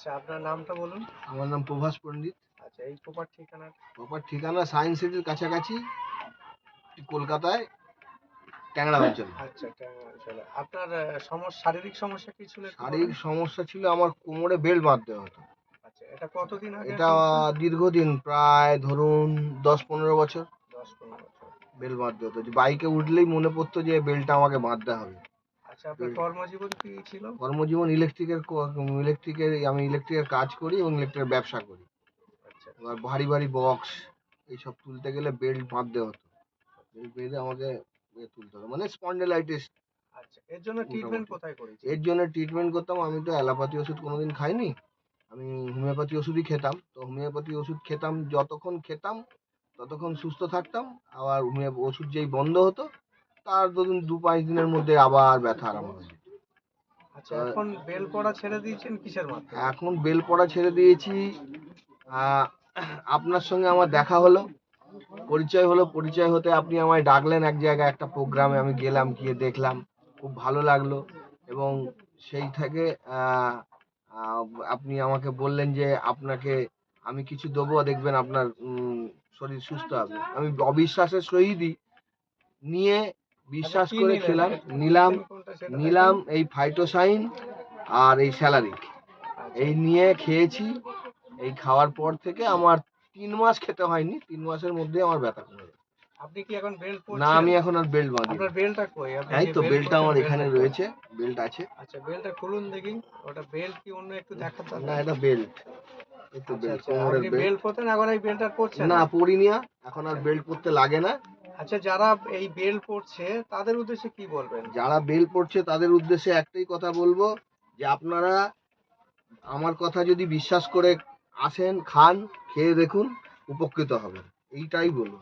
আচ্ছা আপনার নামটা বলুন। আমার নাম প্রভাস পণ্ডিত। আচ্ছা এই প্রপার ঠিকানা? প্রপার ঠিকানা সায়েন্স সিটির কাছাকাছি কলকাতায় ট্যাংরা অঞ্চল। আচ্ছা ট্যাংরা অঞ্চলে। আপনার সমস্যা শারীরিক সমস্যা কি ছিল শারীরিক সমস্যা ছিল আমার কোমরে বেল্ট বাঁধতে হতো। আচ্ছা এটা কতদিন আগে এটা দীর্ঘদিন প্রায় ধরুন দশ পনেরো বছর। দশ পনেরো বছর। বেল্ট বাঁধতে হতো। যে বাইকে উঠলেই মনে পড়তো যে বেল্টটা আমাকে বাঁধতে হবে। আচ্ছা আপনার কর্মজীবন কি ছিল? কর্মজীবন ইলেকট্রিকের ইলেকট্রিকের আমি ইলেকট্রিকের কাজ করি এবং ইলেকট্রিকের ব্যবসা করি। আচ্ছা। এবার ভারী ভারী বক্স এইসব তুলতে গেলে বেল্ট বাঁধতে হতো। বেল্ট বেঁধে আমাকে তুলতে হতো মানে স্পন্ডেলাইটিস আচ্ছা এর জন্য ট্রিটমেন্ট কোথায় করেছি এর জন্য ট্রিটমেন্ট করতাম আমি তো অ্যালোপ্যাথি ওষুধ কোনোদিন খাইনি। আমি হোমিওপ্যাথি ওষুধই খেতাম। তো হোমিওপ্যাথি ওষুধ খেতাম যতক্ষণ খেতাম ততক্ষণ সুস্থ থাকতাম। আবার ওষুধ যেই বন্ধ হতো তার ধরুন দু পাঁচ দিনের মধ্যে আবার ব্যথা আরম্ভ হয়ে। যেত আচ্ছা এখন বেল পড়া ছেড়ে দিয়েছেন কিসের মাধ্যমে? এখন বেল পড়া ছেড়ে দিয়েছি আপনার সঙ্গে আমার দেখা হলো পরিচয় হলো পরিচয় হতে আপনি আমায় ডাকলেন এক জায়গায় একটা প্রোগ্রামে আমি গেলাম গিয়ে দেখলাম খুব ভালো লাগল এবং সেই থেকে আপনি আমাকে বললেন যে আপনাকে আমি কিছু দেবো দেখবেন আপনার শরীর সুস্থ হবে। আমি অবিশ্বাসের সহিতই নিয়ে বিশ্বাস আচ্ছা, করে খেলাম নিলাম নিলাম এই ফাইটোসাইন আর এই স্যালারি এই নিয়ে খেয়েছি এই খাওয়ার পর থেকে আমার তিন মাস খেতে হয়নি তিন মাসের মধ্যে আমার ব্যথা কমে গেছে। আপনি কি এখন বেল পড়ছেন না আমি এখন আর বেল্ট বাঁধি আপনার বেলটা কই? আপনি এই তো বেল্টটা আমার এখানে রয়েছে বেল্ট আছে। আচ্ছা বেলটা খুলুন দেখি ওটা বেল্ট কি অন্য একটু দেখাতে না এটা বেল্ট এই তো আচ্ছা বেল্ট আচ্ছা কোমরের বেল্ট পরতেন এখন এই বেলটা পরছেন না পরিনি এখন আর বেল্ট পরতে লাগে না। আচ্ছা যারা এই বেল পড়ছে তাদের উদ্দেশ্যে কি বলবেন? যারা বেল পড়ছে তাদের উদ্দেশ্যে একটাই কথা বলব যে আপনারা আমার কথা যদি বিশ্বাস করে আসেন খান খেয়ে দেখুন উপকৃত হবেন। এইটাই বলব।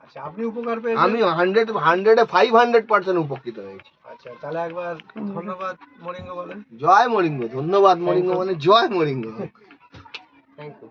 আচ্ছা আপনি উপকার পেয়েছেন? আমি হান্ড্রেড হান্ড্রেডে ফাইভ হান্ড্রেড পার্সেন্ট উপকৃত হয়েছি। আচ্ছা তাহলে একবার ধন্যবাদ মরিঙ্গ বলেন। জয় মরিঙ্গ ধন্যবাদ মরিঙ্গ. মানে জয় মরিঙ্গ। Thank you